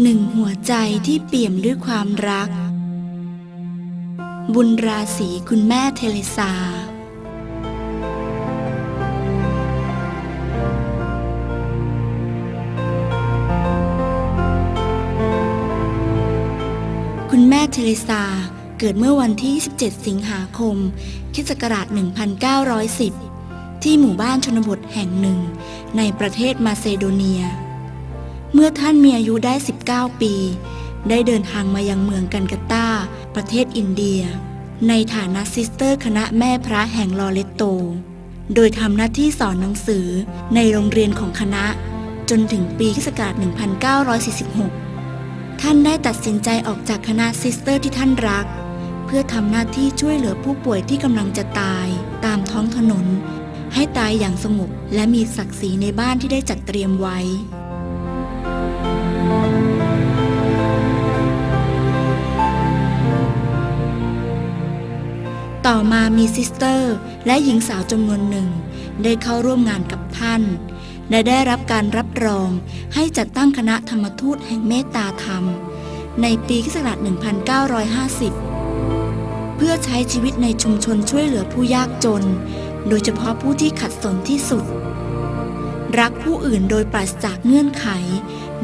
หนึ่งหัวใจที่เปี่ยมด้วยความรัก บุญราศีคุณแม่เทเลซาคุณแม่เทเรซาเกิดเมื่อวันที่17สิงหาคมคิศกราช1910 ที่หมู่บ้านชนบทแห่งหนึ่ง ในประเทศมาเซโดเนีย เมื่อท่านมีอายุได้ 19 ปี ได้เดินทางมายังเมืองกันกาตาประเทศอินเดีย ในฐานะซิสเตอร์คณะแม่พระแห่งลอเรตโต โดยทำหน้าที่สอนหนังสือในโรงเรียนของคณะ จนถึงปีคศ1946 ท่านได้ตัดสินใจออกจากคณะซิสเตอร์ที่ท่านรัก เพื่อทำหน้าที่ช่วยเหลือผู้ป่วยที่กำลังจะตายตามท้องถนน ให้ตายอย่างสงบและมีศักดิ์ศรีในบ้านที่ได้จัดเตรียมไว้ ต่อมามีซิสเตอร์และหญิงสาวจำนวนหนึ่ง ได้เข้าร่วมงานกับท่าน และได้รับการรับรองให้จัดตั้งคณะธรรมทูตแห่งเมตตาธรรม ในปีคศ1950 เพื่อใช้ชีวิตในชุมชนช่วยเหลือผู้ยากจน โดยเฉพาะผู้ที่ขัดสนที่สุด รักผู้อื่นโดยปราศจากเงื่อนไข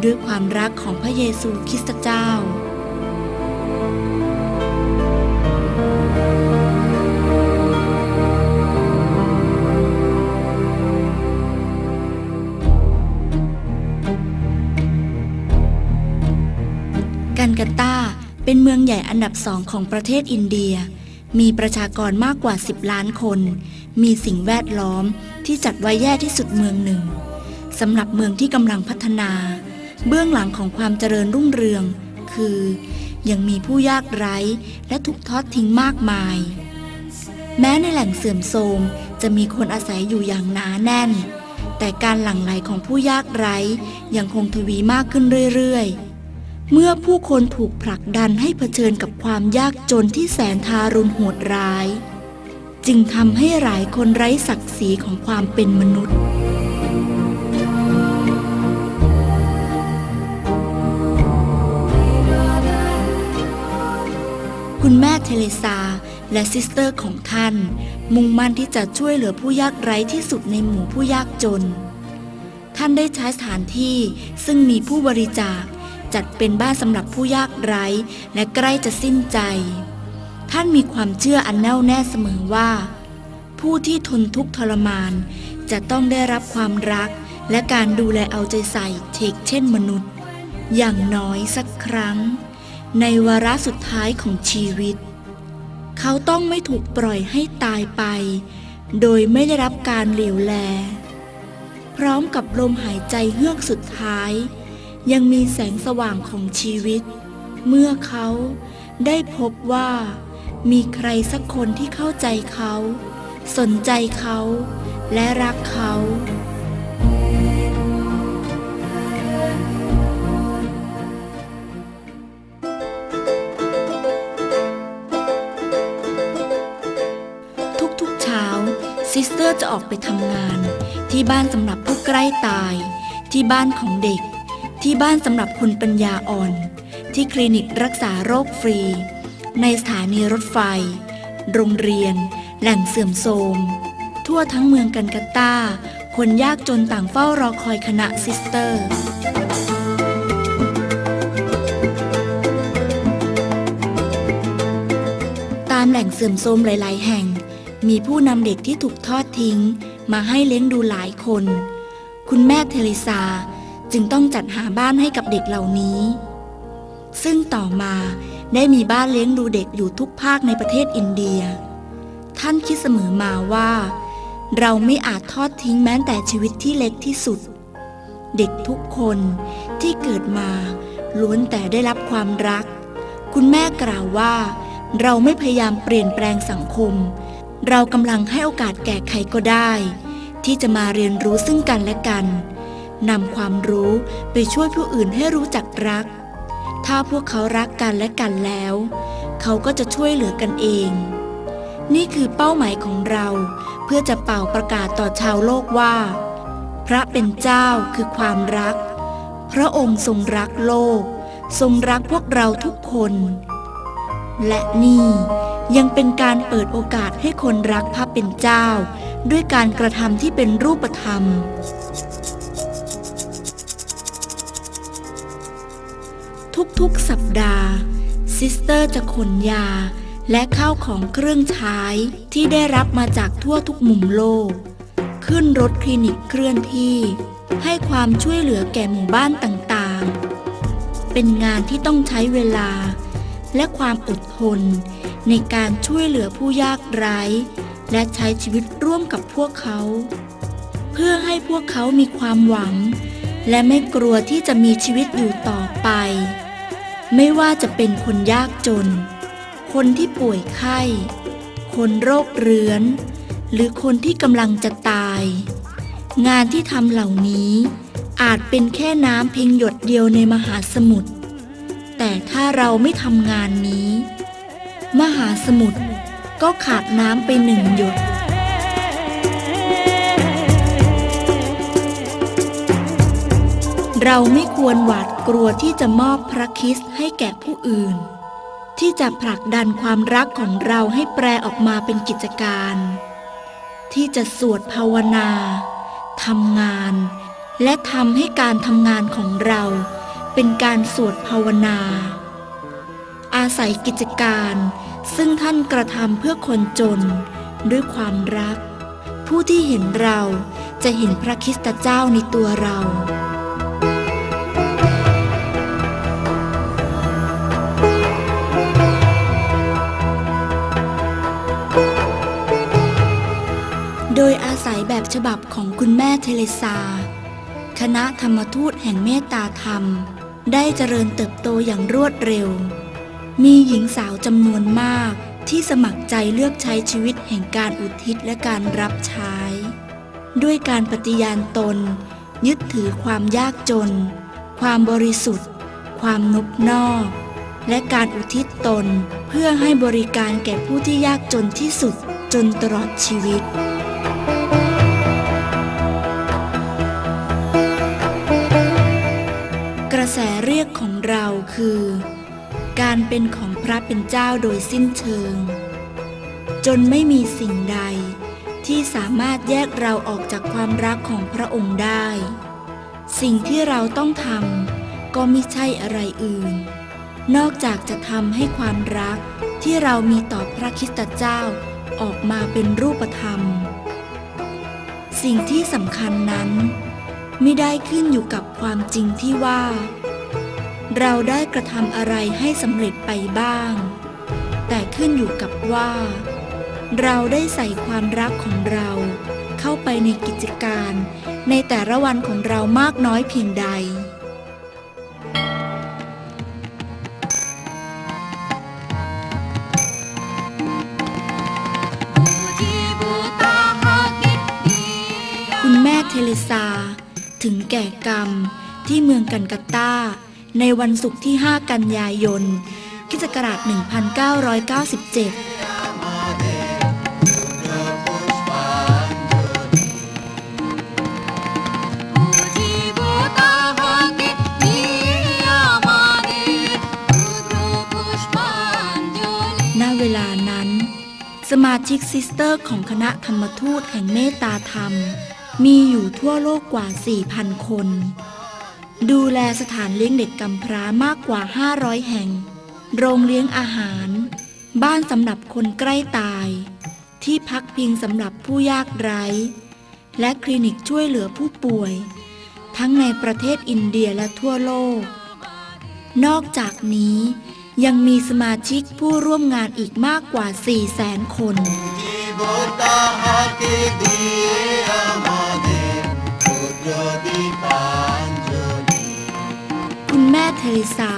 ด้วยความรักของพระเยซูคริสต์เจ้า กาตาเป็นเมืองใหญ่อันดับสองของประเทศอินเดีย มีประชากรมากกว่า 10 ล้านคน มีสิ่งแวดล้อมที่จัดไว้แย่ที่สุดเมืองหนึ่งสำหรับเมืองที่กำลังพัฒนา เบื้องหลังของความเจริญรุ่งเรือง คือ ยังมีผู้ยากไร้และถูกทอดทิ้งมากมาย แม้ในแหล่งเสื่อมโทรมจะมีคนอาศัยอยู่อย่างหนาแน่น แต่การหลั่งไหลของผู้ยากไร้ยังคงทวีมากขึ้นเรื่อยๆ เมื่อผู้คนถูกผลักดันให้เผชิญกับความยากจนที่แสนทารุณโหดร้าย จึงทำให้หลายคนไร้ศักดิ์ศรีของความเป็นมนุษย์ คุณแม่เทเลซาและซิสเตอร์ของท่าน มุ่งมั่นที่จะช่วยเหลือผู้ยากไร้ที่สุดในหมู่ผู้ยากจน ท่านได้ใช้สถานที่ซึ่งมีผู้บริจาค จัดเป็นบ้านสำหรับผู้ยากไร้และใกล้จะสิ้นใจ ท่านมีความเชื่ออันแน่วแน่เสมอว่า ผู้ที่ทนทุกข์ทรมาน จะต้องได้รับความรักและการดูแลเอาใจใส่เชกเช่นมนุษย์ อย่างน้อยสักครั้ง ในวาระสุดท้ายของชีวิต เขาต้องไม่ถูกปล่อยให้ตายไป โดยไม่ได้รับการเหลียวแล พร้อมกับลมหายใจเฮือกสุดท้าย ยังมีแสงสว่างของชีวิต เมื่อเขาได้พบว่ามีใครสักคนที่เข้าใจเขา สนใจเขาและรักเขาทุกๆเช้าซิสเตอร์จะออกไปทำงาน ที่บ้านสำหรับผู้ใกล้ตาย ที่บ้านของเด็ก ที่บ้านสำหรับคนปัญญาอ่อน ที่คลินิกรักษาโรคฟรี ในสถานีรถไฟ โรงเรียน แหล่งเสื่อมโทรม ทั่วทั้งเมืองกันกาตาคนยากจนต่างเฝ้ารอคอยคณะซิสเตอร์ตามแหล่งเสื่อมโทรมหลาย ๆ แห่ง มีผู้นำเด็กที่ถูกทอดทิ้ง มาให้เลี้ยงดูหลายคน คุณแม่เทเลซา จึงต้องจัดหาบ้านให้กับเด็กเหล่านี้ ซึ่งต่อมาได้มีบ้านเลี้ยงดูเด็กอยู่ทุกภาคในประเทศอินเดีย ท่านคิดเสมอมาว่า เราไม่อาจทอดทิ้งแม้แต่ชีวิตที่เล็กที่สุด เด็กทุกคนที่เกิดมาล้วนแต่ได้รับความรัก คุณแม่กล่าวว่า เราไม่พยายามเปลี่ยนแปลงสังคม เรากำลังให้โอกาสแก่ใครก็ได้ ที่จะมาเรียนรู้ซึ่งกันและกัน นำความรู้ไปช่วยผู้อื่นให้รู้จักรัก ถ้าพวกเขารักกันและกันแล้ว เขาก็จะช่วยเหลือกันเอง นี่คือเป้าหมายของเรา เพื่อจะเป่าประกาศต่อชาวโลกว่า พระเป็นเจ้าคือความรัก พระองค์ทรงรักโลก ทรงรักพวกเราทุกคน และนี่ยังเป็นการเปิดโอกาสให้คนรักพระเป็นเจ้า ด้วยการกระทำที่เป็นรูปธรรม ทุกๆสัปดาห์ ซิสเตอร์จะขนยา และข้าวของเครื่องใช้ที่ได้รับมาจากทั่วทุกมุมโลก ขึ้นรถคลินิกเคลื่อนที่ ให้ความช่วยเหลือแก่หมู่บ้านต่างๆ เป็นงานที่ต้องใช้เวลา และความอดทน ในการช่วยเหลือผู้ยากไร้ และใช้ชีวิตร่วมกับพวกเขา เพื่อให้พวกเขามีความหวังและไม่กลัวที่จะมีชีวิตอยู่ต่อไป ไม่ว่าจะเป็นคนยากจน คนที่ป่วยไข้ คนโรคเรื้อน หรือคนที่กำลังจะตาย งานที่ทำเหล่านี้อาจเป็นแค่น้ำเพียงหยดเดียวในมหาสมุทร แต่ถ้าเราไม่ทำงานนี้ มหาสมุทรก็ขาดน้ำไปหนึ่งหยด เราไม่ควรหวาดกลัวที่จะมอบพระคิสให้แก่ผู้อื่น ที่จะผลักดันความรักของเราให้แปลออกมาเป็นกิจการ ที่จะสวดภาวนาทำงาน และทำให้การทำงานของเราเป็นการสวดภาวนา อาศัยกิจการซึ่งท่านกระทำเพื่อคนจนด้วยความรัก ผู้ที่เห็นเราจะเห็นพระคิสตเจ้าในตัวเรา แบบฉบับของคุณแม่เทเลซา คณะธรรมทูตแห่งเมตตาธรรม ได้เจริญเติบโตอย่างรวดเร็ว มีหญิงสาวจำนวนมากที่สมัครใจเลือกใช้ชีวิตแห่งการอุทิศและการรับใช้ ด้วยการปฏิญาณตน ยึดถือความยากจน ความบริสุทธิ์ ความนบนอก และการอุทิศตนเพื่อให้บริการแก่ผู้ที่ยากจนที่สุดจนตลอดชีวิต แสเรียกของเราคือ การเป็นของพระเป็นเจ้าโดยสิ้นเชิง จนไม่มีสิ่งใดที่สามารถแยกเราออกจากความรักของพระองค์ได้ สิ่งที่เราต้องทำก็ไม่ใช่อะไรอื่น นอกจากจะทำให้ความรักที่เรามีต่อพระคิสตเจ้าออกมาเป็นรูปธรรม สิ่งที่สำคัญนั้น ไม่ได้ขึ้นอยู่กับความจริงที่ว่า เราได้กระทำอะไรให้สำเร็จไปบ้าง แต่ขึ้นอยู่กับว่า เราได้ใส่ความรักของเราเข้าไปในกิจการในแต่ละวันของเรามากน้อยเพียงใด คุณแม่เทเลซา ถึงแก่กรรมที่เมืองกันกาตา ในวันศุกร์ที่ 5 กันยายนคิศกราช1997ณเวลานั้นสมาชิกซิสเตอร์ของคณะธรรมทูตแห่งเมตตาธรรม มีอยู่ทั่วโลกกว่า 4,000 คน ดูแลสถานเลี้ยงเด็กกำพร้ามากกว่า 500 แห่ง โรงเลี้ยงอาหาร บ้านสำหรับคนใกล้ตาย ที่พักพิงสำหรับผู้ยากไร้ และคลินิกช่วยเหลือผู้ป่วย ทั้งในประเทศอินเดียและทั่วโลก นอกจากนี้ยังมีสมาชิกผู้ร่วมงานอีกมากกว่า 4 0 0แสนคนดี คุณแม่เทเรซา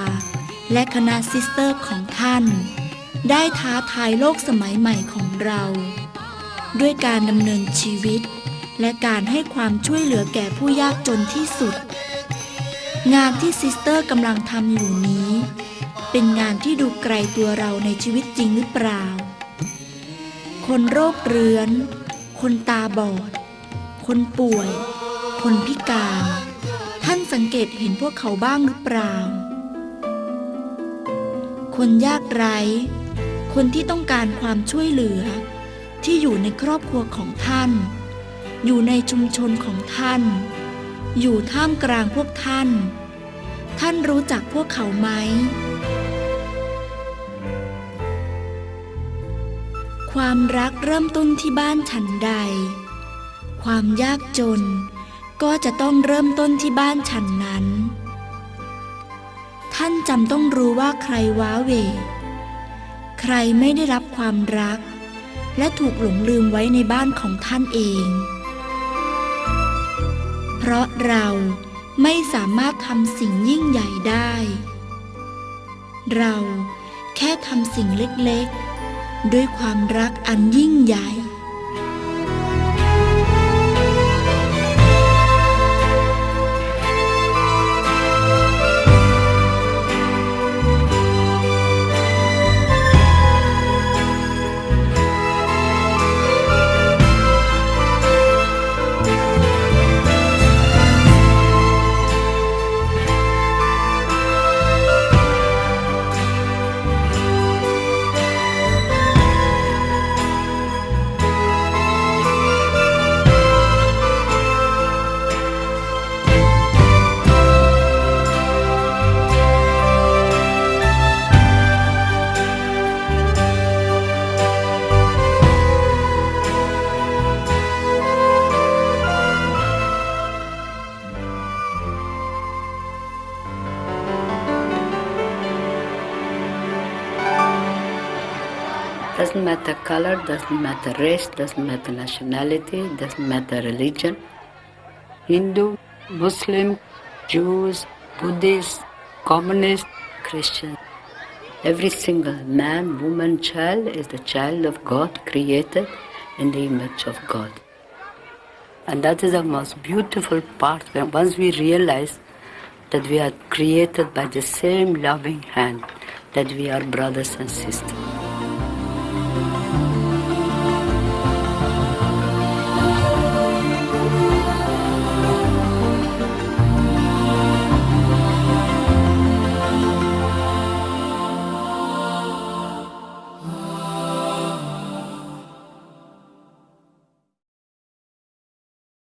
และคณะซิสเตอร์ของท่าน ได้ท้าทายโลกสมัยใหม่ของเรา ด้วยการดำเนินชีวิต และการให้ความช่วยเหลือแก่ผู้ยากจนที่สุด งานที่ซิสเตอร์กำลังทำอยู่นี้ เป็นงานที่ดูไกลตัวเราในชีวิตจริงหรือเปล่า คนโรคเรื้อน คนตาบอด คนป่วย คนพิการ ท่านสังเกตเห็นพวกเขาบ้างหรือเปล่า คนยากไร้ คนที่ต้องการความช่วยเหลือ ที่อยู่ในครอบครัวของท่าน อยู่ในชุมชนของท่าน อยู่ท่ามกลางพวกท่าน ท่านรู้จักพวกเขาไหม ความรักเริ่มต้นที่บ้านฉันใด ความยากจน ก็จะต้องเริ่มต้นที่บ้านฉันนั้น ท่านจำต้องรู้ว่าใครว้าเว ใครไม่ได้รับความรัก และถูกหลงลืมไว้ในบ้านของท่านเอง เพราะเราไม่สามารถทำสิ่งยิ่งใหญ่ได้ เราแค่ทำสิ่งเล็กๆ ด้วยความรักอันยิ่งใหญ่ doesn't matter race, doesn't matter nationality, doesn't matter religion. Hindu, Muslim, Jews, Buddhist, communist, Christian. Every single man, woman, child is the child of God, created in the image of God. And that is the most beautiful part when once we realize that we are created by the same loving hand, that we are brothers and sisters.